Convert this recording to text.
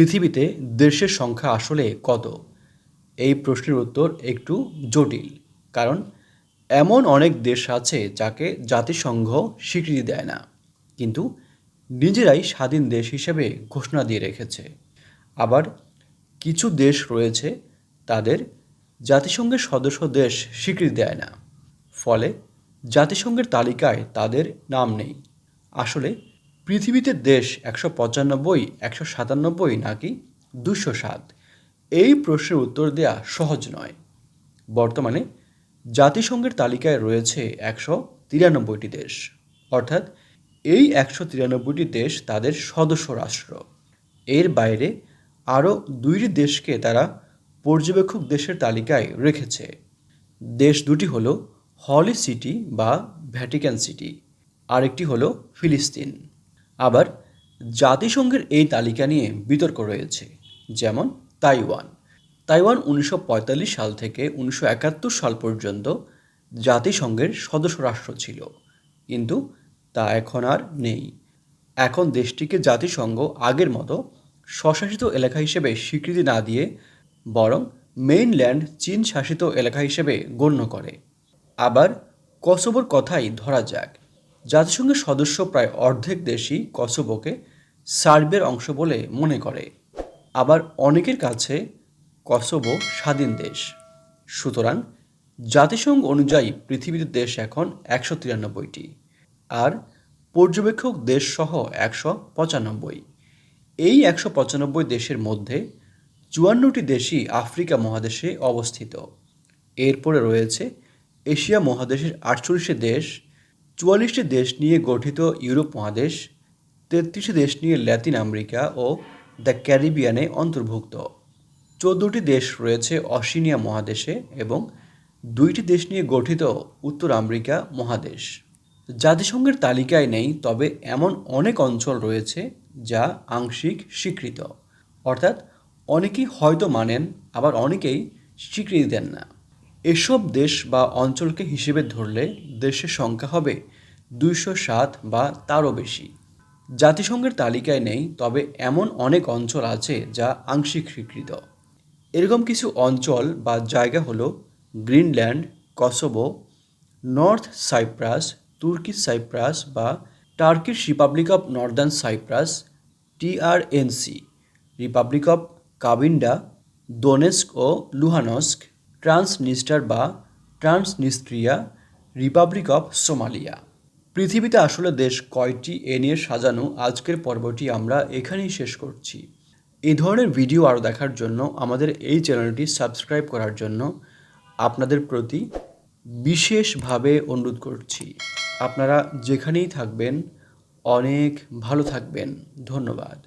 পৃথিবীতে দেশের সংখ্যা আসলে কত? এই প্রশ্নের উত্তর একটু জটিল, কারণ এমন অনেক দেশ আছে যাকে জাতিসংঘ স্বীকৃতি দেয় না, কিন্তু নিজেরাই স্বাধীন দেশ হিসেবে ঘোষণা দিয়ে রেখেছে। আবার কিছু দেশ রয়েছে তাদের জাতিসংঘের সদস্য দেশ স্বীকৃতি দেয় না, ফলে জাতিসংঘের তালিকায় তাদের নাম নেই। আসলে পৃথিবীতে দেশ একশো পঁচানব্বই, একশো সাতানব্বই নাকি দুশো সাত? এই প্রশ্নের উত্তর দেওয়া সহজ নয়। বর্তমানে জাতিসংঘের তালিকায় রয়েছে একশো তিরানব্বইটি দেশ। অর্থাৎ এই একশো তিরানব্বইটি দেশ তাদের সদস্য রাষ্ট্র। এর বাইরে আরও দুইটি দেশকে তারা পর্যবেক্ষক দেশের তালিকায় রেখেছে। দেশ দুটি হল হলি সিটি বা ভ্যাটিকান সিটি। আরেকটি হলো ফিলিস্তিন। আবার জাতিসংঘের এই তালিকা নিয়ে বিতর্ক রয়েছে, যেমন তাইওয়ান। তাইওয়ান উনিশশো পঁয়তাল্লিশ সাল থেকে উনিশশো একাত্তর সাল পর্যন্ত জাতিসংঘের সদস্য রাষ্ট্র ছিল, কিন্তু তা এখন আর নেই। এখন দেশটিকে জাতিসংঘ আগের মতো স্বশাসিত এলাকা হিসেবে স্বীকৃতি না দিয়ে বরং মেইনল্যান্ড চীন শাসিত এলাকা হিসেবে গণ্য করে। আবার কসোবোর কথাই ধরা যাক জাতিসংঘের সদস্য প্রায় অর্ধেক দেশই কসোবোকে সার্বিয়ার অংশ বলে মনে করে। আবার অনেকের কাছে কসোবো স্বাধীন দেশ। সুতরাং জাতিসংঘ অনুযায়ী পৃথিবীর দেশ এখন একশো তিরানব্বইটি আর পর্যবেক্ষক দেশ সহ একশো পঁচানব্বই। এই একশো পঁচানব্বই দেশের মধ্যে চুয়ান্নটি দেশই আফ্রিকা মহাদেশে অবস্থিত। এরপরে রয়েছে এশিয়া মহাদেশের আটচল্লিশটি দেশ চুয়াল্লিশটি দেশ নিয়ে গঠিত ইউরোপ মহাদেশ, তেত্রিশটি দেশ নিয়ে ল্যাতিন আমেরিকা ও দ্য ক্যারিবিয়ানে অন্তর্ভুক্ত। চোদ্দোটি দেশ রয়েছে অস্ট্রেলিয়া মহাদেশে এবং দুইটি দেশ নিয়ে গঠিত উত্তর আমেরিকা মহাদেশ। জাতিসংঘের তালিকায় নেই, তবে এমন অনেক অঞ্চল রয়েছে যা আংশিক স্বীকৃত। অর্থাৎ অনেকেই হয়তো মানেন, আবার অনেকেই স্বীকৃতি দেন না। এসব দেশ বা অঞ্চলকে হিসেবে ধরলে দেশের সংখ্যা হবে দুইশো সাত বা তারও বেশি। জাতিসংঘের তালিকায় নেই, তবে এমন অনেক অঞ্চল আছে যা আংশিক স্বীকৃত। এরকম কিছু অঞ্চল বা জায়গা হলো গ্রিনল্যান্ড, কসোভো, নর্থ সাইপ্রাস, তুর্কি সাইপ্রাস বা টার্কির republic of northern Cyprus TRNC republic of Cabinda, Donetsk O Luhansk, Transnistria বা ট্রান্সনিস্ট্রিয়া রিপাবলিক অফ সোমালিয়া পৃথিবীতে আসলে দেশ কয়টি এ নিয়ে সাজানো আজকের পর্বটি আমরা এখানেই শেষ করছি। এই ধরনের ভিডিও আরও দেখার জন্য আমাদের এই চ্যানেলটি সাবস্ক্রাইব করার জন্য আপনাদের প্রতি বিশেষভাবে অনুরোধ করছি। আপনারা যেখানেই থাকবেন, অনেক ভালো থাকবেন। ধন্যবাদ।